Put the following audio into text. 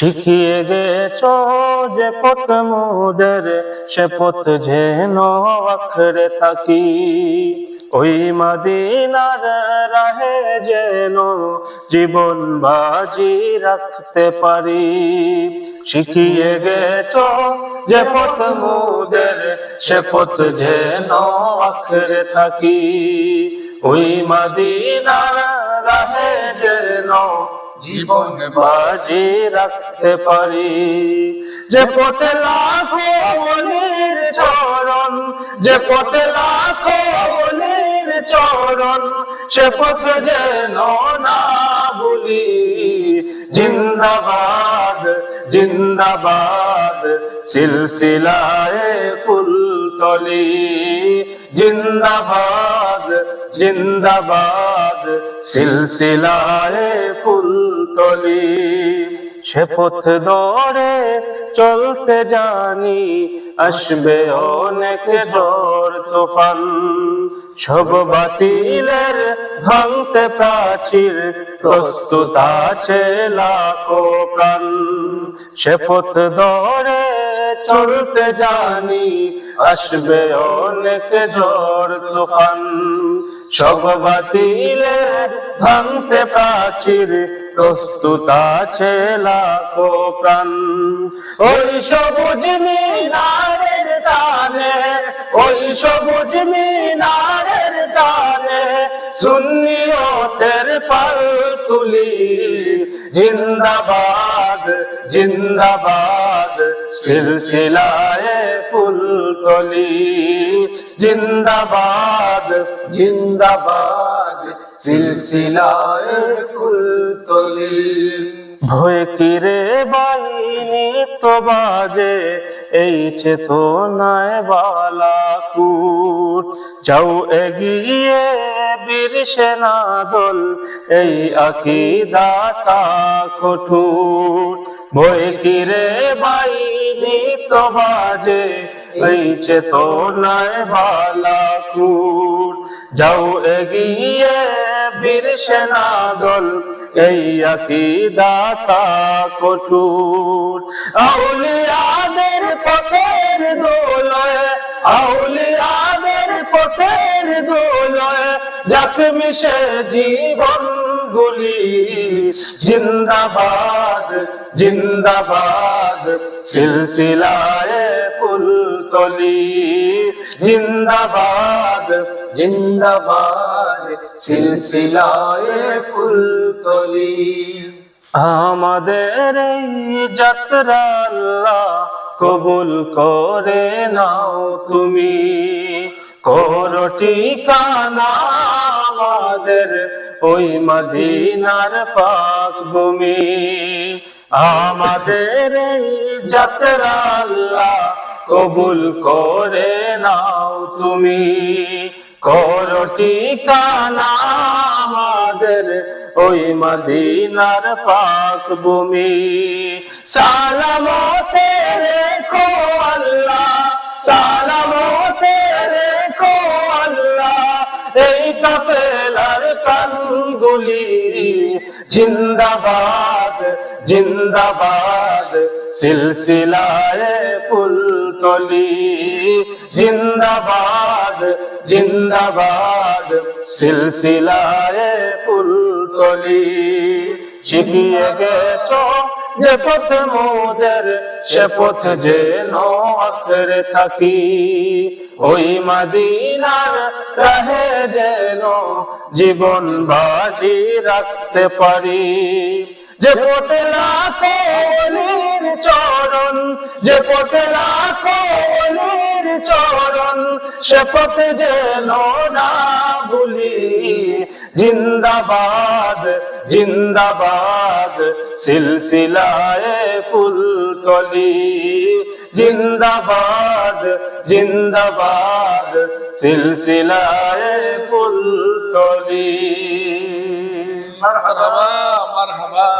শিখিয়ে গেছ যে পথ মোদের, সে পথ যেন আখড়ে থাকি। ওই মাদিনার রাহে যেন জীবন বাজি রাখতে পারি। শিখিয়ে গেছ যে পথ মোদের, সে পথ যেন আখড়ে থাকি। ওই মাদিনার রাহে জীবন বাজি রাখতে পারি। যে পথে লাখো অলির চরণ, যে পথে লাখো অলির চরণ, সে পথ যেন না ভুলি। জিন্দাবাদ জিন্দাবাদ, সিলসিলায় ফুলতলি জিন্দাবাদ জিন্দাবাদ সিলসিলায় ফুলতলি। সে পথ ধরে চলতে জানি, আসবে অনেক ঝড় তুফান। সব বাতিলের ভাঙতে প্রাচীর, প্রস্তুত আছে লাখো প্রাণ। সে পথ ধরে চলতে জানি, আসবে অনেক ঝড় তুফান। সব বাতিলের ভাঙতে প্রাচীর প্রস্তুত আছে লাখো প্রাণ। ওই সবুজ মিনারের টানে ওই সবুজ মিনারের টানে সুন্নিয়তের পাল তুলি। জিন্দাবাদ জিন্দাবাদ, সিলসিলায় ফুলতলি জিন্দাবাদ জিন্দাবাদ। সিলসিলায় ফুলতলি। ভয় কিরে বাহিনী তো বাজে, এই চেতনায় বালাকুট। যাও এগিয়ে বীর সেনা দল, এই আকিদা তা কঠোর ভয় কিরে বাহিনী তো বাজে, এই চেতনায় বালাকুট। যাও এগিয়ে বীর সেনা দল এই আকিদা তা কঠোর আউলিয়াদের পথের দোলয়, আউলিয়াদের পথের দোলয়, যাক মিশে জীবন গুলি জিন্দাবাদ জিন্দাবাদ, সিলসিলায় ফুলতলি। জিন্দাবাদ জিন্দাবাদ। সিলসিলায় ফুলতলি। আমাদের এই যাত্রা কবুল করে নাও তুমি। করো ঠিকানা আমাদের ওই মদিনার পাক ভূমি আমাদের এই যাত্রা কবুল করে নাও তুমি। করো ঠিকানা আমাদের ওই মদিনার পাক ভূমি। সালামতে রেখো আল্লাহ সালামতে রেখো আল্লাহ। এই কাফেলার কানগুলি জিন্দাবাদ জিন্দাবাদ, সিলসিলায় ফুলতলি। জিন্দাবাদ জিন্দাবাদ সিলসিলায় ফুলতলি। শিখিয়ে গেছ যে পথ মোদের, সে পথ যে আখড়ে থাকি। ওই মাদিনার রাহে যেন জীবন বাজি রাখতে পারি। যে পথে লাখো চরণ, যে চরণ সে পথে যেন না ভুলি। জিন্দাবাদ জিন্দাবাদ সিলসিলায় ফুলতলি জিন্দাবাদ জিন্দাবাদ সিলসিলায় ফুলতলি মারহাবা।